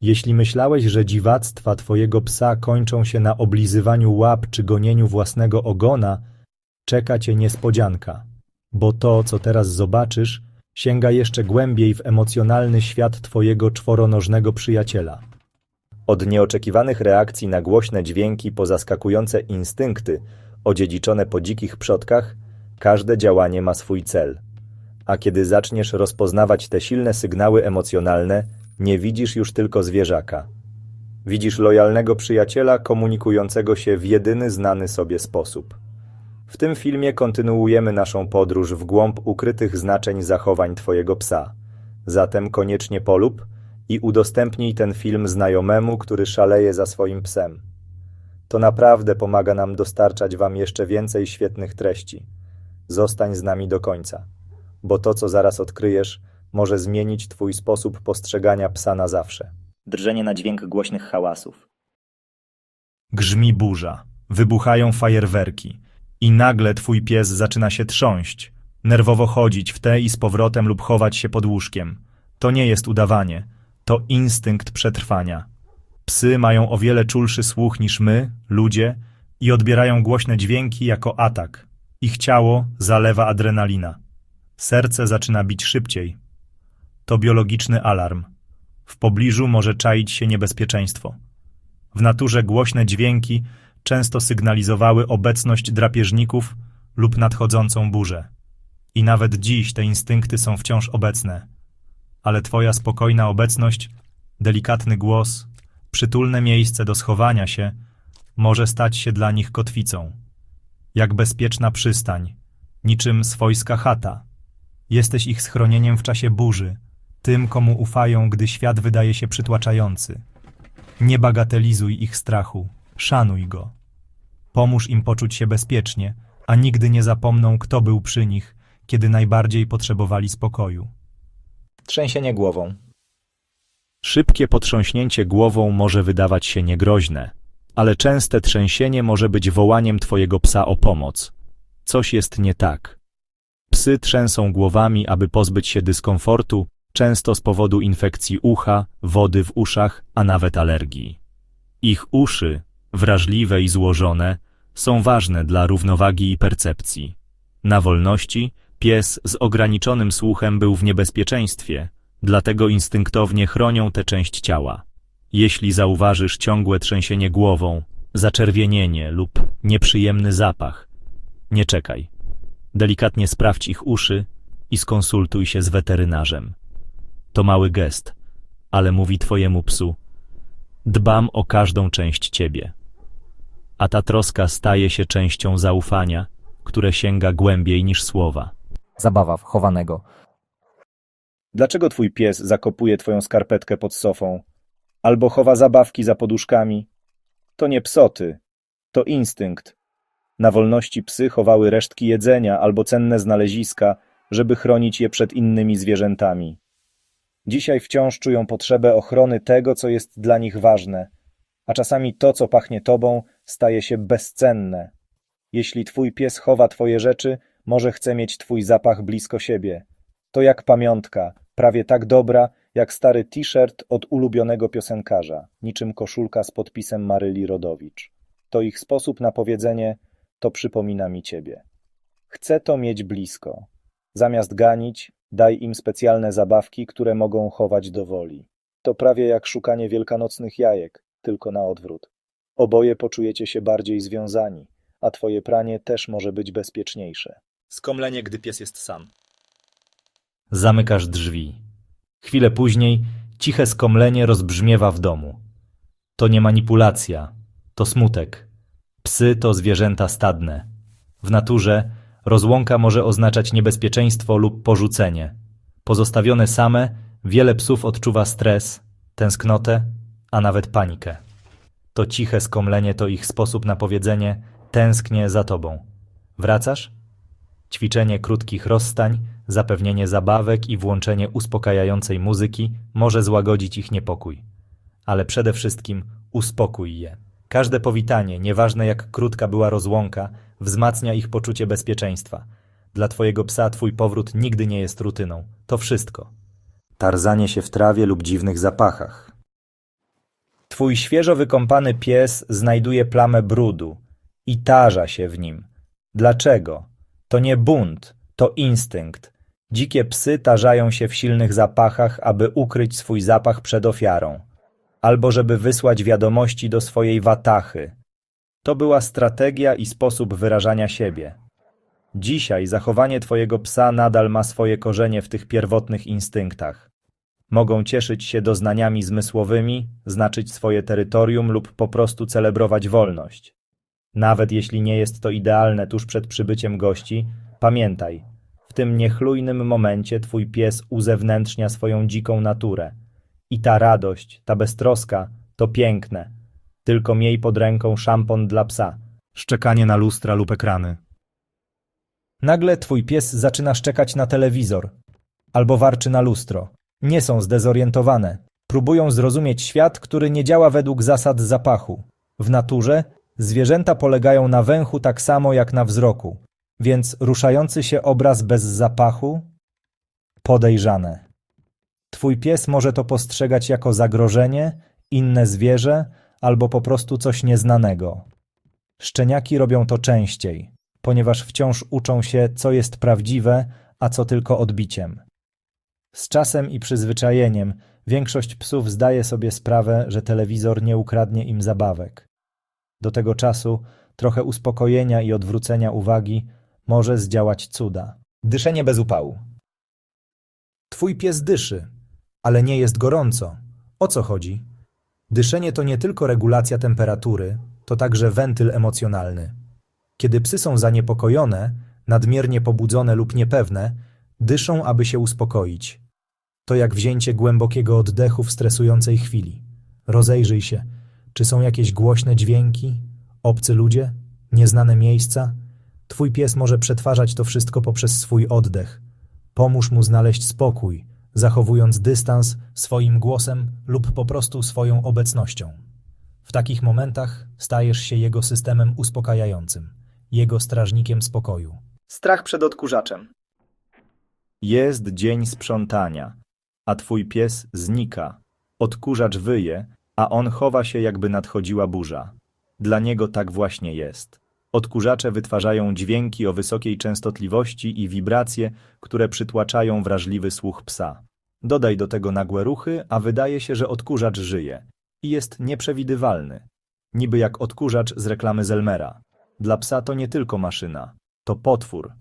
Jeśli myślałeś, że dziwactwa twojego psa kończą się na oblizywaniu łap czy gonieniu własnego ogona, czeka cię niespodzianka, bo to, co teraz zobaczysz, sięga jeszcze głębiej w emocjonalny świat twojego czworonożnego przyjaciela. Od nieoczekiwanych reakcji na głośne dźwięki po zaskakujące instynkty, odziedziczone po dzikich przodkach, każde działanie ma swój cel. A kiedy zaczniesz rozpoznawać te silne sygnały emocjonalne, nie widzisz już tylko zwierzaka. Widzisz lojalnego przyjaciela komunikującego się w jedyny znany sobie sposób. W tym filmie kontynuujemy naszą podróż w głąb ukrytych znaczeń zachowań Twojego psa. Zatem koniecznie polub i udostępnij ten film znajomemu, który szaleje za swoim psem. To naprawdę pomaga nam dostarczać Wam jeszcze więcej świetnych treści. Zostań z nami do końca, bo to, co zaraz odkryjesz, może zmienić Twój sposób postrzegania psa na zawsze. Drżenie na dźwięk głośnych hałasów. Grzmi burza, wybuchają fajerwerki i nagle twój pies zaczyna się trząść, nerwowo chodzić w te i z powrotem lub chować się pod łóżkiem. To nie jest udawanie, to instynkt przetrwania. Psy mają o wiele czulszy słuch niż my, ludzie, i odbierają głośne dźwięki jako atak. Ich ciało zalewa adrenalina. Serce zaczyna bić szybciej. To biologiczny alarm. W pobliżu może czaić się niebezpieczeństwo. W naturze głośne dźwięki często sygnalizowały obecność drapieżników lub nadchodzącą burzę. I nawet dziś te instynkty są wciąż obecne. Ale twoja spokojna obecność, delikatny głos, przytulne miejsce do schowania się może stać się dla nich kotwicą. Jak bezpieczna przystań, niczym swojska chata. Jesteś ich schronieniem w czasie burzy, tym, komu ufają, gdy świat wydaje się przytłaczający. Nie bagatelizuj ich strachu, szanuj go. Pomóż im poczuć się bezpiecznie, a nigdy nie zapomną, kto był przy nich, kiedy najbardziej potrzebowali spokoju. Trzęsienie głową. Szybkie potrząśnięcie głową może wydawać się niegroźne, ale częste trzęsienie może być wołaniem twojego psa o pomoc. Coś jest nie tak. Psy trzęsą głowami, aby pozbyć się dyskomfortu, często z powodu infekcji ucha, wody w uszach, a nawet alergii. Ich uszy, wrażliwe i złożone, są ważne dla równowagi i percepcji. Na wolności pies z ograniczonym słuchem był w niebezpieczeństwie, dlatego instynktownie chronią tę część ciała. Jeśli zauważysz ciągłe trzęsienie głową, zaczerwienienie lub nieprzyjemny zapach, nie czekaj. Delikatnie sprawdź ich uszy i skonsultuj się z weterynarzem. To mały gest, ale mówi twojemu psu: Dbam o każdą część ciebie. A ta troska staje się częścią zaufania, które sięga głębiej niż słowa. Zabawa wchowanego. Dlaczego twój pies zakopuje twoją skarpetkę pod sofą? Albo chowa zabawki za poduszkami? To nie psoty, to instynkt. Na wolności psy chowały resztki jedzenia albo cenne znaleziska, żeby chronić je przed innymi zwierzętami. Dzisiaj wciąż czują potrzebę ochrony tego, co jest dla nich ważne, a czasami to, co pachnie tobą, staje się bezcenne. Jeśli twój pies chowa twoje rzeczy, może chce mieć twój zapach blisko siebie. To jak pamiątka, prawie tak dobra, jak stary t-shirt od ulubionego piosenkarza, niczym koszulka z podpisem Maryli Rodowicz. To ich sposób na powiedzenie, to przypomina mi ciebie. Chcę to mieć blisko. Zamiast ganić, daj im specjalne zabawki, które mogą chować do woli. To prawie jak szukanie wielkanocnych jajek, tylko na odwrót. Oboje poczujecie się bardziej związani, a twoje pranie też może być bezpieczniejsze. Skomlenie, gdy pies jest sam. Zamykasz drzwi. Chwilę później ciche skomlenie rozbrzmiewa w domu. To nie manipulacja, to smutek. Psy to zwierzęta stadne. W naturze rozłąka może oznaczać niebezpieczeństwo lub porzucenie. Pozostawione same, wiele psów odczuwa stres, tęsknotę, a nawet panikę. To ciche skomlenie to ich sposób na powiedzenie tęsknię za tobą. Wracasz? Ćwiczenie krótkich rozstań, zapewnienie zabawek i włączenie uspokajającej muzyki może złagodzić ich niepokój. Ale przede wszystkim uspokój je. Każde powitanie, nieważne jak krótka była rozłąka, wzmacnia ich poczucie bezpieczeństwa. Dla twojego psa twój powrót nigdy nie jest rutyną. To wszystko. Tarzanie się w trawie lub dziwnych zapachach. Twój świeżo wykąpany pies znajduje plamę brudu i tarza się w nim. Dlaczego? To nie bunt, to instynkt. Dzikie psy tarzają się w silnych zapachach, aby ukryć swój zapach przed ofiarą, albo żeby wysłać wiadomości do swojej watachy. To była strategia i sposób wyrażania siebie. Dzisiaj zachowanie Twojego psa nadal ma swoje korzenie w tych pierwotnych instynktach. Mogą cieszyć się doznaniami zmysłowymi, znaczyć swoje terytorium lub po prostu celebrować wolność. Nawet jeśli nie jest to idealne tuż przed przybyciem gości, pamiętaj, w tym niechlujnym momencie Twój pies uzewnętrznia swoją dziką naturę. I ta radość, ta beztroska, to piękne. Tylko miej pod ręką szampon dla psa. Szczekanie na lustra lub ekrany. Nagle twój pies zaczyna szczekać na telewizor albo warczy na lustro. Nie są zdezorientowane. Próbują zrozumieć świat, który nie działa według zasad zapachu. W naturze zwierzęta polegają na węchu tak samo jak na wzroku, więc ruszający się obraz bez zapachu podejrzane. Twój pies może to postrzegać jako zagrożenie, inne zwierzę albo po prostu coś nieznanego. Szczeniaki robią to częściej, ponieważ wciąż uczą się, co jest prawdziwe, a co tylko odbiciem. Z czasem i przyzwyczajeniem większość psów zdaje sobie sprawę, że telewizor nie ukradnie im zabawek. Do tego czasu trochę uspokojenia i odwrócenia uwagi może zdziałać cuda. Dyszenie bez upału. Twój pies dyszy, ale nie jest gorąco. O co chodzi? Dyszenie to nie tylko regulacja temperatury, to także wentyl emocjonalny. Kiedy psy są zaniepokojone, nadmiernie pobudzone lub niepewne, dyszą, aby się uspokoić. To jak wzięcie głębokiego oddechu w stresującej chwili. Rozejrzyj się, czy są jakieś głośne dźwięki, obcy ludzie, nieznane miejsca. Twój pies może przetwarzać to wszystko poprzez swój oddech. Pomóż mu znaleźć spokój, zachowując dystans swoim głosem lub po prostu swoją obecnością. W takich momentach stajesz się jego systemem uspokajającym, jego strażnikiem spokoju. Strach przed odkurzaczem. Jest dzień sprzątania, a twój pies znika. Odkurzacz wyje, a on chowa się, jakby nadchodziła burza. Dla niego tak właśnie jest. Odkurzacze wytwarzają dźwięki o wysokiej częstotliwości i wibracje, które przytłaczają wrażliwy słuch psa. Dodaj do tego nagłe ruchy, a wydaje się, że odkurzacz żyje i jest nieprzewidywalny. Niby jak odkurzacz z reklamy Zelmera. Dla psa to nie tylko maszyna, to potwór.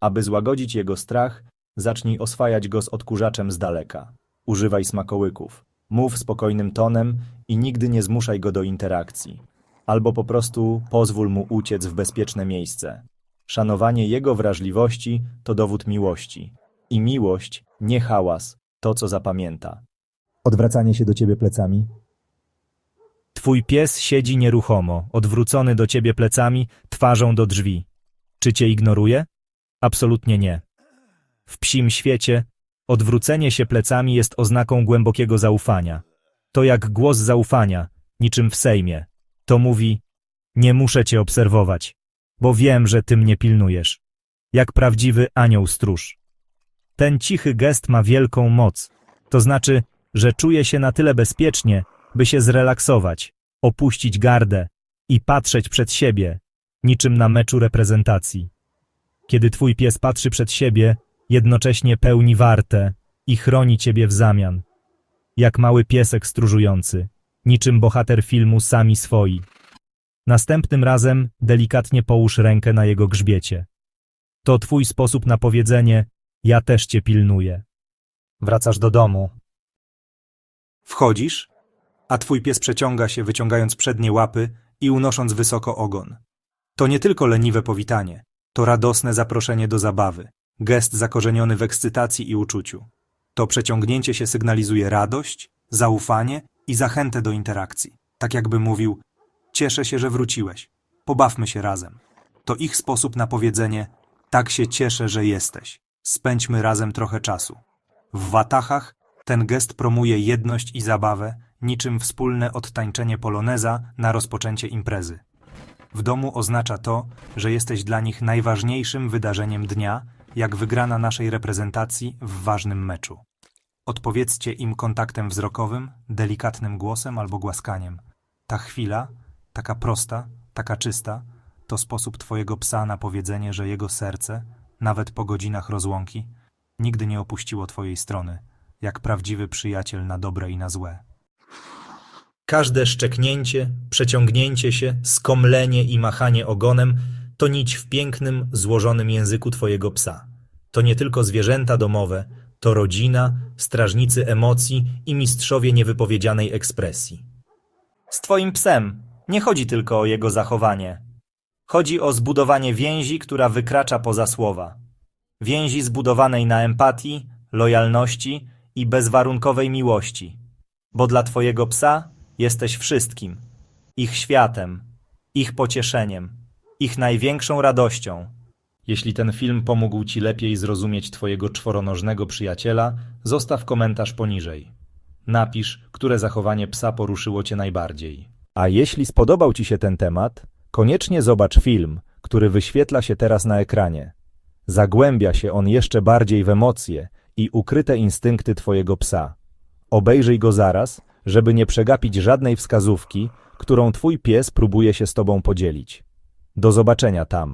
Aby złagodzić jego strach, zacznij oswajać go z odkurzaczem z daleka. Używaj smakołyków. Mów spokojnym tonem i nigdy nie zmuszaj go do interakcji. Albo po prostu pozwól mu uciec w bezpieczne miejsce. Szanowanie jego wrażliwości to dowód miłości. I miłość, nie hałas, to co zapamięta. Odwracanie się do ciebie plecami. Twój pies siedzi nieruchomo, odwrócony do ciebie plecami, twarzą do drzwi. Czy cię ignoruje? Absolutnie nie. W psim świecie odwrócenie się plecami jest oznaką głębokiego zaufania. To jak głos zaufania, niczym w Sejmie. To mówi: Nie muszę cię obserwować, bo wiem, że ty mnie pilnujesz. Jak prawdziwy anioł stróż. Ten cichy gest ma wielką moc. To znaczy, że czuje się na tyle bezpiecznie, by się zrelaksować, opuścić gardę i patrzeć przed siebie, niczym na meczu reprezentacji. Kiedy twój pies patrzy przed siebie, jednocześnie pełni wartę i chroni ciebie w zamian. Jak mały piesek stróżujący, niczym bohater filmu Sami Swoi. Następnym razem delikatnie połóż rękę na jego grzbiecie. To twój sposób na powiedzenie ja też cię pilnuję. Wracasz do domu. Wchodzisz, a twój pies przeciąga się, wyciągając przednie łapy i unosząc wysoko ogon. To nie tylko leniwe powitanie, to radosne zaproszenie do zabawy, gest zakorzeniony w ekscytacji i uczuciu. To przeciągnięcie się sygnalizuje radość, zaufanie i zachętę do interakcji. Tak jakby mówił: Cieszę się, że wróciłeś. Pobawmy się razem. To ich sposób na powiedzenie: Tak się cieszę, że jesteś. Spędźmy razem trochę czasu. W watachach ten gest promuje jedność i zabawę, niczym wspólne odtańczenie poloneza na rozpoczęcie imprezy. W domu oznacza to, że jesteś dla nich najważniejszym wydarzeniem dnia, jak wygrana naszej reprezentacji w ważnym meczu. Odpowiedzcie im kontaktem wzrokowym, delikatnym głosem albo głaskaniem. Ta chwila, taka prosta, taka czysta, to sposób Twojego psa na powiedzenie, że jego serce, nawet po godzinach rozłąki, nigdy nie opuściło Twojej strony, jak prawdziwy przyjaciel na dobre i na złe. Każde szczeknięcie, przeciągnięcie się, skomlenie i machanie ogonem to nić w pięknym, złożonym języku Twojego psa. To nie tylko zwierzęta domowe, to rodzina, strażnicy emocji i mistrzowie niewypowiedzianej ekspresji. Z Twoim psem nie chodzi tylko o jego zachowanie. Chodzi o zbudowanie więzi, która wykracza poza słowa. Więzi zbudowanej na empatii, lojalności i bezwarunkowej miłości. Bo dla Twojego psa jesteś wszystkim. Ich światem, ich pocieszeniem, ich największą radością. Jeśli ten film pomógł Ci lepiej zrozumieć Twojego czworonożnego przyjaciela, zostaw komentarz poniżej. Napisz, które zachowanie psa poruszyło Cię najbardziej. A jeśli spodobał Ci się ten temat, koniecznie zobacz film, który wyświetla się teraz na ekranie. Zagłębia się on jeszcze bardziej w emocje i ukryte instynkty Twojego psa. Obejrzyj go zaraz, żeby nie przegapić żadnej wskazówki, którą Twój pies próbuje się z Tobą podzielić. Do zobaczenia tam.